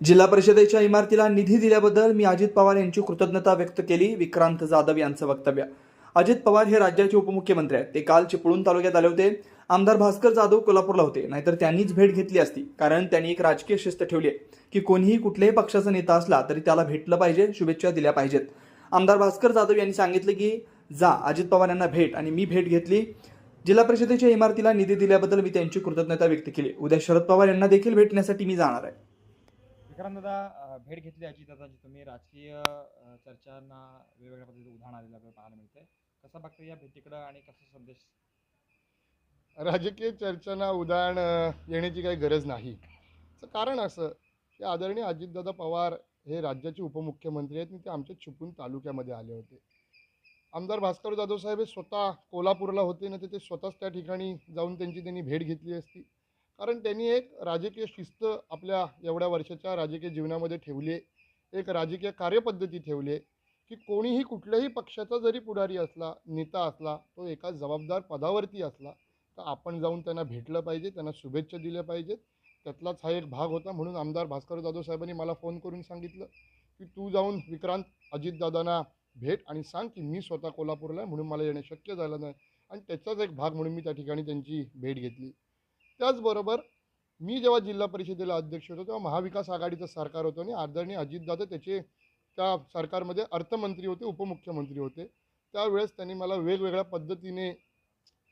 जिल्हा परिषदेच्या इमारतीला निधी दिल्याबद्दल मी अजित पवार यांची कृतज्ञता व्यक्त केली विक्रांत जाधव यांचं वक्तव्य. अजित पवार हे राज्याचे उपमुख्यमंत्री आहेत. ते काल चिपळूण तालुक्यात आले होते. आमदार भास्कर जाधव कोल्हापूरला होते. नाहीतर त्यांनीच भेट घेतली असती. कारण त्यांनी एक राजकीय शिस्त ठेवली आहे की कोणीही कुठल्याही पक्षाचा नेता असला तरी त्याला भेटलं पाहिजे शुभेच्छा दिल्या पाहिजेत. आमदार भास्कर जाधव यांनी सांगितलं की जा अजित पवार यांना भेट आणि मी भेट घेतली. जिल्हा परिषदेच्या इमारतीला निधी दिल्याबद्दल मी त्यांची कृतज्ञता व्यक्त केली. उद्या शरद पवार यांना देखील भेटण्यासाठी मी जाणार आहे. विक्रांत दादा भेट घेतली अजितदादांची तुम्ही राजकीय चर्चांना वेगवेगळ्या पद्धतीचं उदाहरण आलेलं आपल्याला पाहायला मिळतंय. कसं बघता या भेटीकडं आणि कसा संदेश? राजकीय चर्चांना उदाहरण येण्याची काही गरज नाही. कारण असं की आदरणीय अजितदादा पवार हे राज्याचे उपमुख्यमंत्री आहेत आणि ते आमच्या चिपळूण तालुक्यामध्ये आले होते. आमदार भास्कर जाधव साहेब हे स्वतः कोल्हापूरला होते ना ते स्वतःच त्या ठिकाणी जाऊन त्यांची त्यांनी भेट घेतली असती. कारण त्यांनी एक राजकीय शिस्त आपल्या एवढ्या वर्षाच्या राजकीय जीवनामध्ये ठेवली आहे. एक राजकीय कार्यपद्धती ठेवली आहे की कोणीही कुठल्याही पक्षाचा जरी पुढारी असला नेता असला तो एका जबाबदार पदावरती असला तर आपण जाऊन त्यांना भेटलं पाहिजे त्यांना शुभेच्छा दिल्या पाहिजेत. त्यातलाच हा एक भाग होता म्हणून आमदार भास्कर जाधव साहेबांनी मला फोन करून सांगितलं की तू जाऊन विक्रांत अजितदादांना भेट आणि सांग की मी स्वतः कोल्हापूरला आहे म्हणून मला येणं शक्य झालं नाही. आणि त्याचाच एक भाग म्हणून मी त्या ठिकाणी त्यांची भेट घेतली. त्याचबरोबर मी जेव्हा जिल्हा परिषदेला अध्यक्ष होतो तेव्हा महाविकास आघाडीचं सरकार होतं आणि आदरणीय अजितदादा त्याचे त्या सरकारमध्ये अर्थमंत्री होते उपमुख्यमंत्री होते. त्यावेळेस त्यांनी मला वेगवेगळ्या पद्धतीने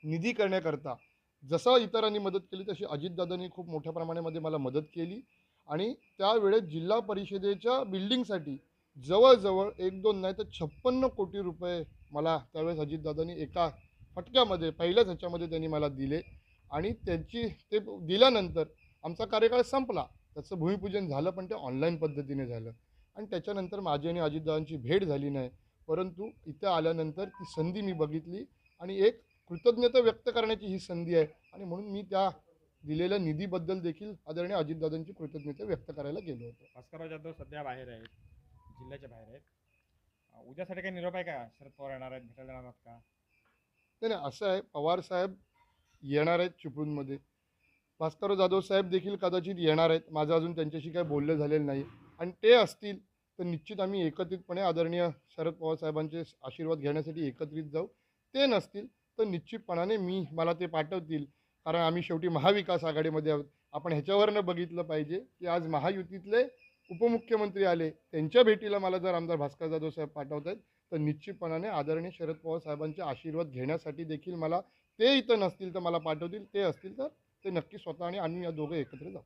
निधी करण्याकरता जसं इतरांनी मदत केली तशी अजितदादांनी खूप मोठ्या प्रमाणामध्ये मला मदत केली. आणि त्यावेळेस जिल्हा परिषदेच्या बिल्डिंगसाठी जवळजवळ एक दोन नाही तर छप्पन्न कोटी रुपये मला त्यावेळेस अजितदादांनी एका फटक्यामध्ये पहिल्याच ह्याच्यामध्ये त्यांनी मला दिले. आणि त्यांची ते दिल्यानंतर आमचा कार्यकाळ संपला. त्याचं भूमिपूजन झालं पण ते ऑनलाईन पद्धतीने झालं. आणि त्याच्यानंतर माझी आणि अजितदादांची भेट झाली नाही. परंतु इथं आल्यानंतर ती संधी मी बघितली आणि एक कृतज्ञता व्यक्त करण्याची ही संधी आहे. आणि म्हणून मी त्या दिलेल्या निधीबद्दल देखील आदरणीय अजितदादांची कृतज्ञता व्यक्त करायला गेलो होतो. भास्करराव जाधव सध्या बाहेर आहेत. जिल्ह्याच्या बाहेर आहेत. उद्यासाठी काही निरोप आहे का? शरद पवार येणार आहेत भेटायला येणार आहात का? नाही नाही असं आहे. पवार साहेब येणार आहेत चिपळूणमध्ये. भास्कर जाधव साहेब देखील कदाचित येणार आहेत. माझं अजून त्यांच्याशी काही बोलणं झालेलं नाही. आणि ते असतील तर निश्चित आम्ही एकत्रितपणे आदरणीय शरद पवार साहेबांचे आशीर्वाद घेण्यासाठी एकत्रित जाऊ. ते नसतील तर निश्चितपणाने मी मला ते पाठवतील. कारण आम्ही शेवटी महाविकास आघाडीमध्ये आहोत. आपण ह्याच्यावरनं बघितलं पाहिजे की आज महायुतीतले उपमुख्यमंत्री आले. त्यांच्या भेटीला मला जर आमदार भास्कर जाधव साहेब पाठवत आहेत तर निश्चितपणाने आदरणीय शरद पवार साहेबांचे आशीर्वाद घेण्यासाठी देखील मला ते इथं नसतील तर मला पाठवतील ते असतील तर ते नक्की स्वतः आणि आम्ही या दोघं एकत्र जाऊ.